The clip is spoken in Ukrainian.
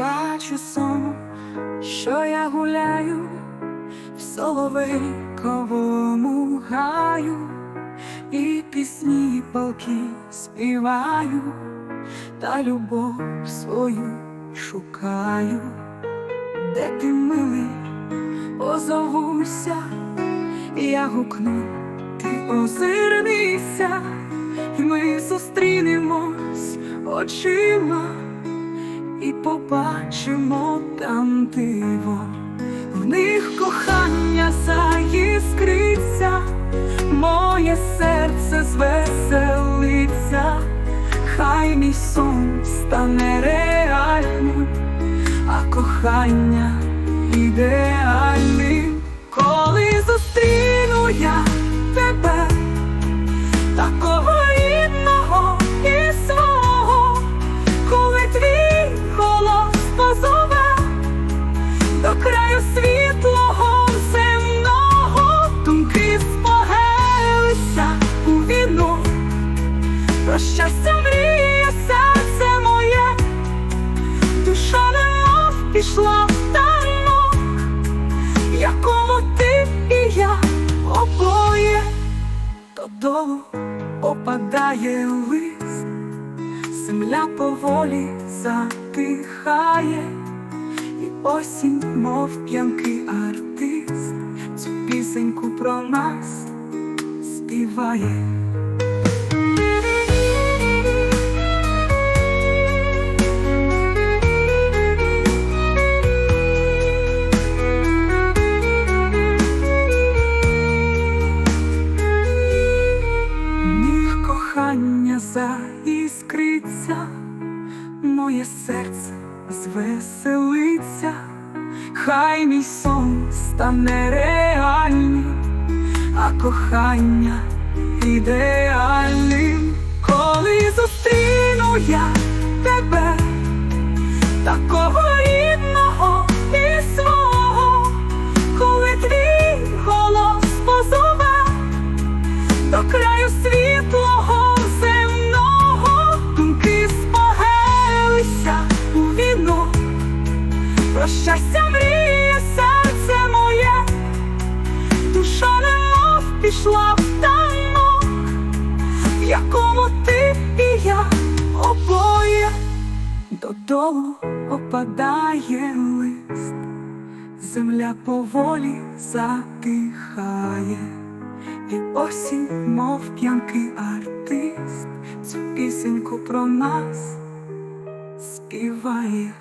бачу сон, що я гуляю в соловейковому гаю, і пісні полки співаю, та любов свою шукаю, де ти милий, озовуся, я гукну, ти озирнися, і ми зустрінемось очима побачимо там диво. В них кохання заіскриться, моє серце звеселиться, хай мій сон стане реальним, а кохання ідеальним, пішла в танок, якому ти і я обоє, додолу опадає лист, земля поволі затихає. І осінь, мов п'янкий артист, цю пісеньку про нас співає. Моє серце звеселиться, хай мій сон стане реальним, а кохання ідеальним, коли зустріну я про щастя мріє серце моє, душа немов пішла в танок, в якому ти і я обоє додолу опадає лист, земля поволі затихає. І осінь, мов п'янкий артист, цю пісеньку про нас співає.